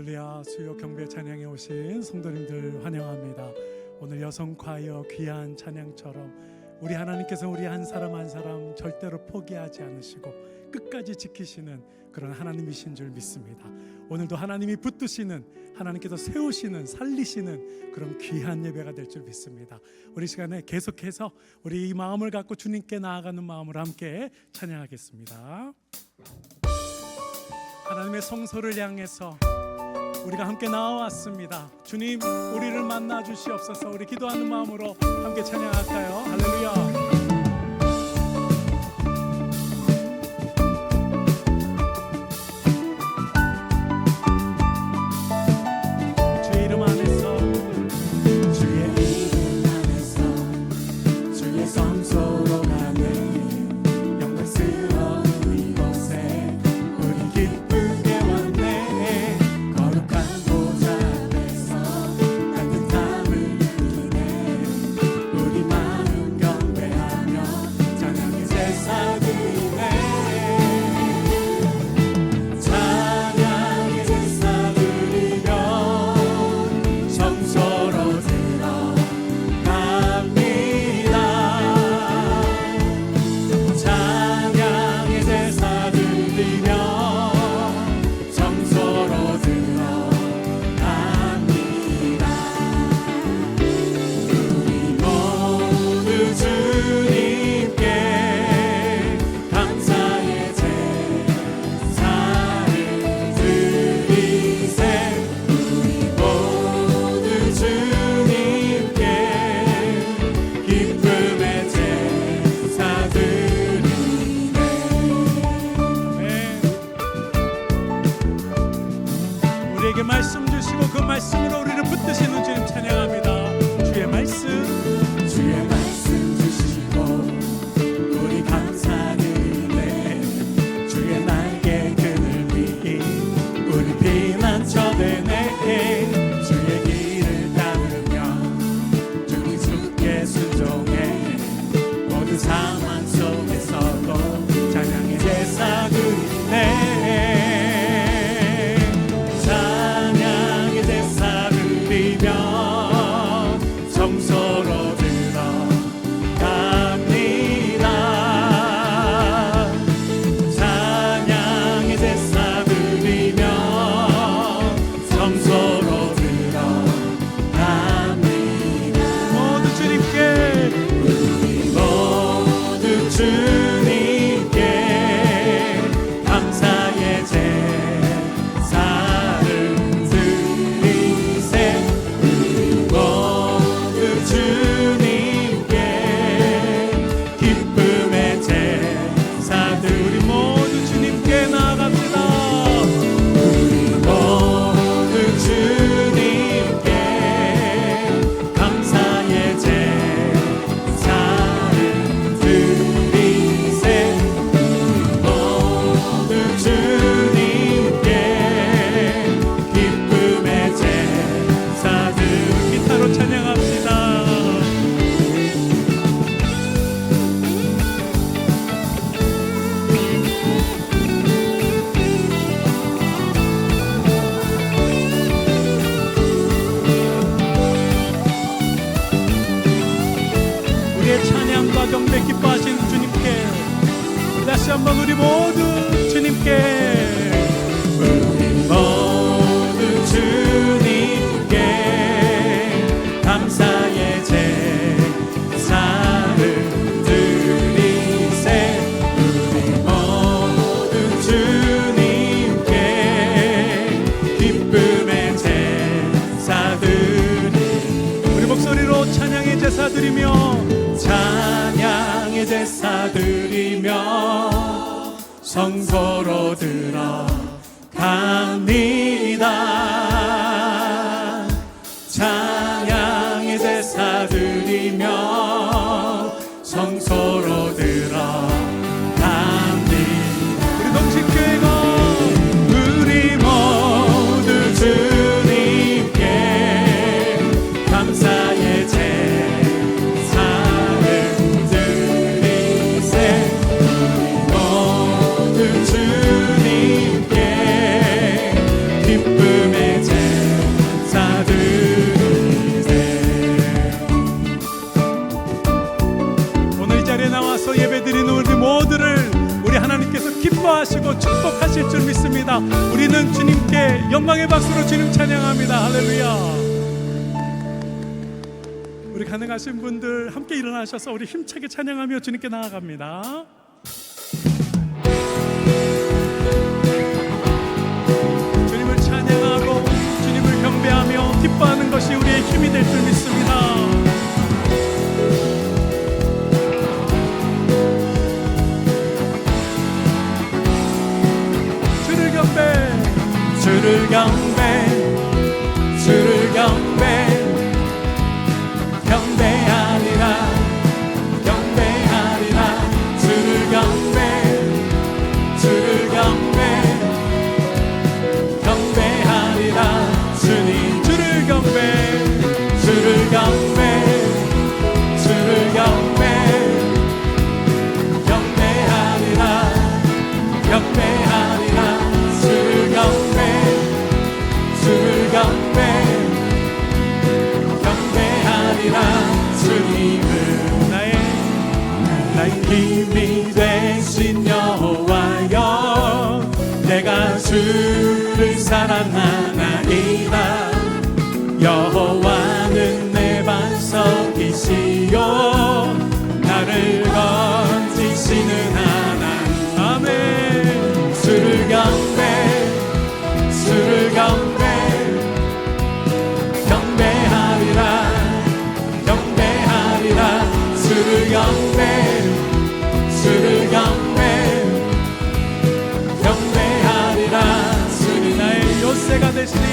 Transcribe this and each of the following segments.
할렐루야 수요 경배 찬양에 오신 성도님들 환영합니다. 오늘 여성 과여 귀한 찬양처럼 우리 하나님께서 우리 한 사람 한 사람 절대로 포기하지 않으시고 끝까지 지키시는 그런 하나님이신 줄 믿습니다. 오늘도 하나님이 붙드시는 하나님께서 세우시는 살리시는 그런 귀한 예배가 될 줄 믿습니다. 우리 시간에 계속해서 우리 이 마음을 갖고 주님께 나아가는 마음으로 함께 찬양하겠습니다. 하나님의 성소를 향해서 우리가 함께 나왔습니다. 주님, 우리를 만나 주시옵소서. 우리 기도하는 마음으로 함께 찬양할까요? 할렐루야. 성서로 드 가능하신 분들 함께 일어나셔서 우리 힘차게 찬양하며 주님께 나아갑니다. 경배, 주를 경배 주를 경배 경배하리라 경배하리라 주를 경배 주를 경배 경배하리라 주님은 나의 나의 힘이 되신 여호와여 내가 주를 사랑하 경배 주를 경배 경배하리라. 주님 나의 요새가 되시니.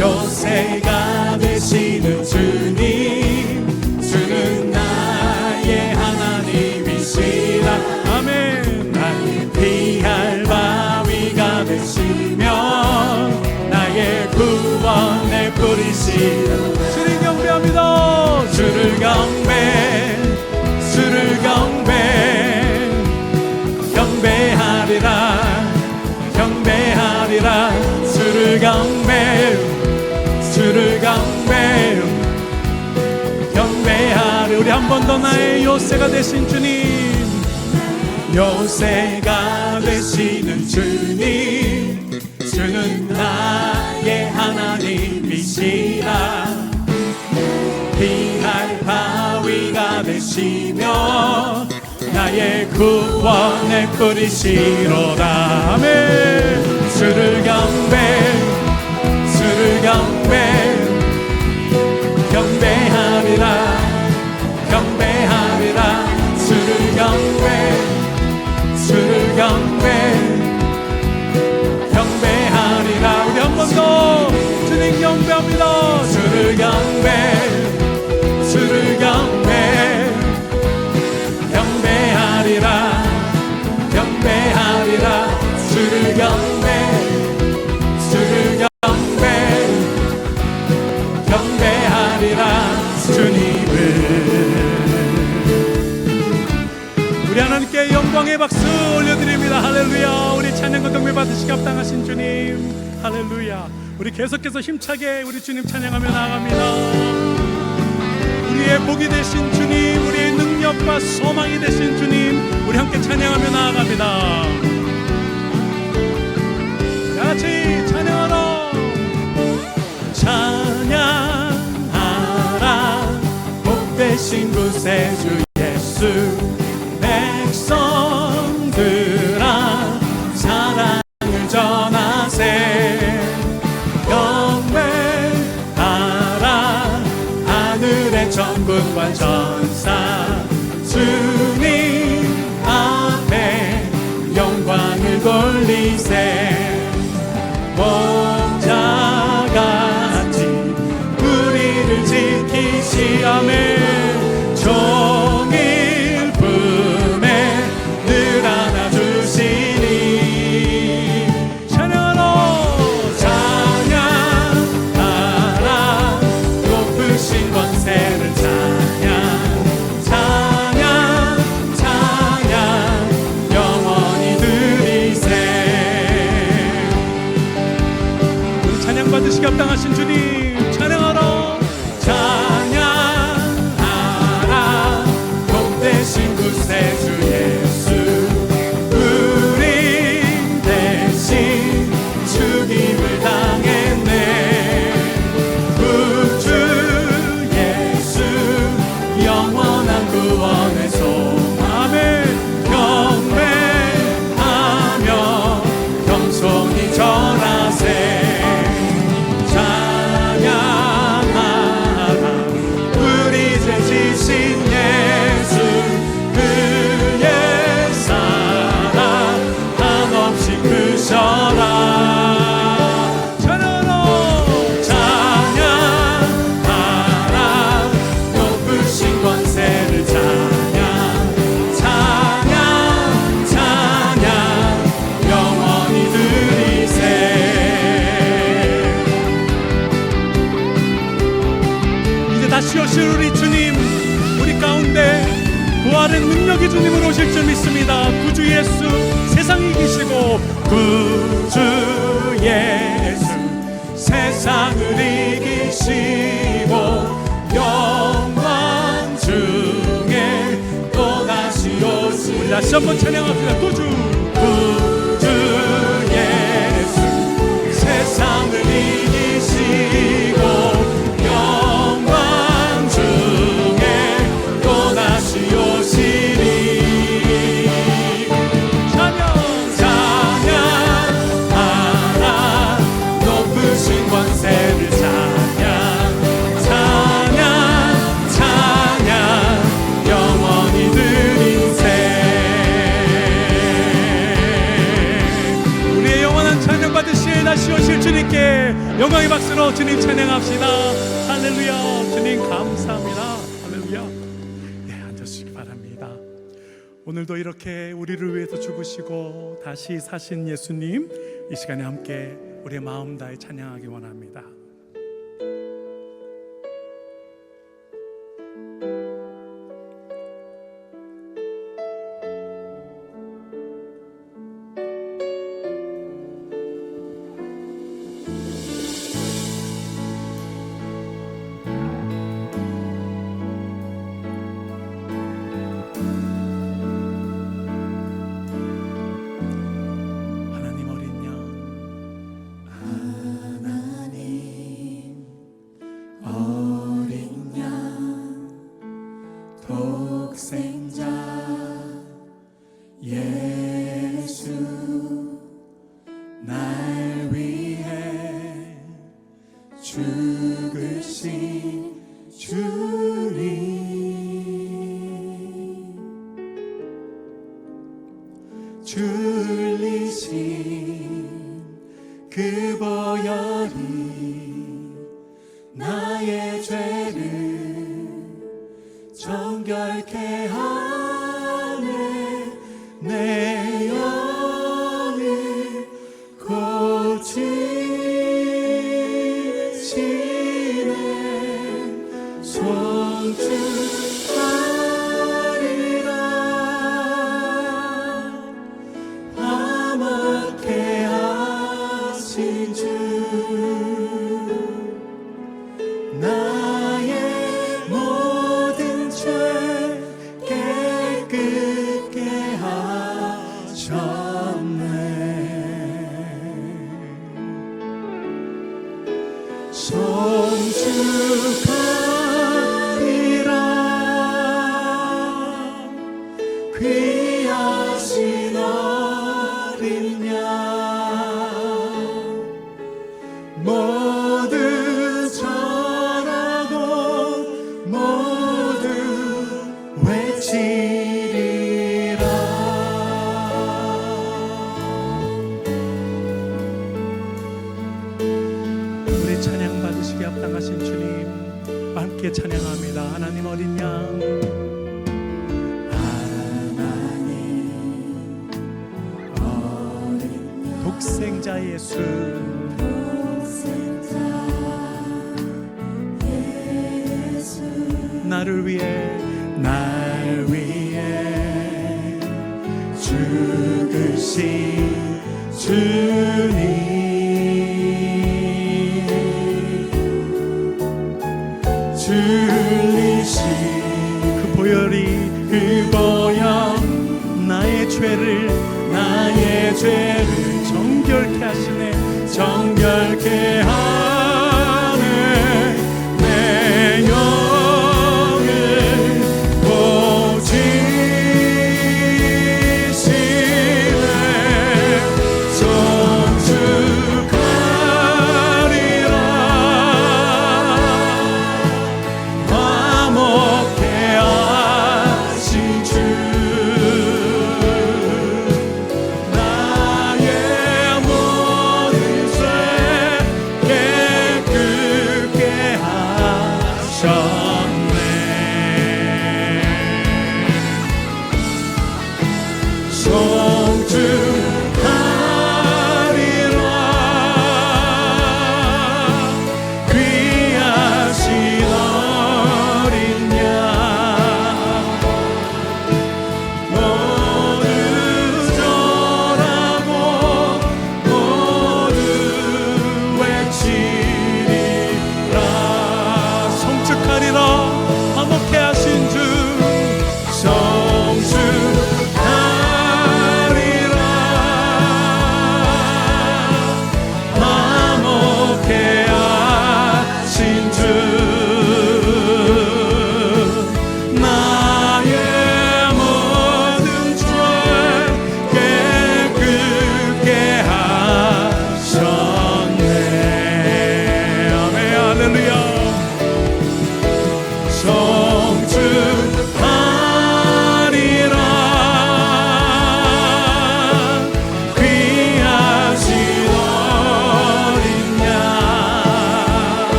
요새가 되시는 주님. 주는 나의 하나님이시라. 아멘. 나의 피할 바위가 되시며 나의 구원의 뿌리시 번 더 나의 요새가 되신 주님. 요새가 되시는 주님. 주는 나의 하나님이시라. 피할 바위가 되시며 나의 구원의 뿌리시로다. 아멘. 주를 경배 주를 경배 경배합니다. 주를 경배 주를 경배 경배하리라 경배하리라 주를 경배 주를 경배 경배하리라 주님을 우리 하나님께 영광의 박수 올려드립니다. 할렐루야. 우리 찬양과 경배 받으시기 합당하신 주님. 할렐루야. 우리 계속해서 힘차게 우리 주님 찬양하며 나아갑니다. 우리의 복이 되신 주님, 우리의 능력과 소망이 되신 주님, 우리 함께 찬양하며 나아갑니다. 다 같이 찬양하라. 찬양하라 복 되신 구세주 예수 漫长 tan 한번 찬양합시다 할렐루야. 주님 감사합니다. 할렐루야. 예 앉으시기 바랍니다. 오늘도 이렇게 우리를 위해서 죽으시고 다시 사신 예수님 이 시간에 함께 우리의 마음 다해 찬양하기 원합니다 나의 죄를 정결케 하네 함께 찬양합니다. 하나님 양. 독생자 예수. 나를 위해 날 위해 죽으신 주님 줄리신 그 보혈이 그 보혈 나의 죄를 나의 죄를 정결케 하시네. 정결케 하네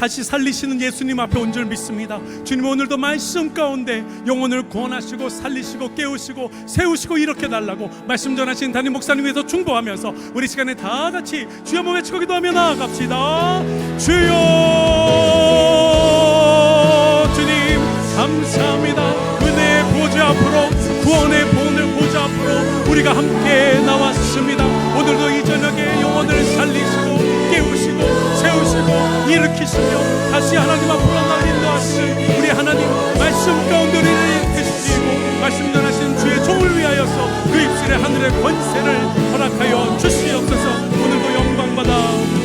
다시 살리시는 예수님 앞에 온 줄 믿습니다. 주님 오늘도 말씀 가운데 영혼을 구원하시고 살리시고 깨우시고 세우시고 이렇게 달라고 말씀 전하신 담임 목사님 위해서 충고하면서 우리 시간에 다 같이 주여 몸에 치고 기도하며 나아갑시다. 주여 주님 감사합니다. 은혜의 보좌 앞으로 구원의 본을 보좌 앞으로 우리가 함께 나왔습니다. 오늘도 이 저녁에 영혼을 살리시고 세우시고 일으키시며 다시 하나님 앞으로 날 인도하시는 우리 하나님 말씀 가운데 우리를 일으키시고 말씀 전하시는 주의 종을 위하여서 그 입술에 하늘의 권세를 허락하여 주시옵소서. 오늘도 영광받아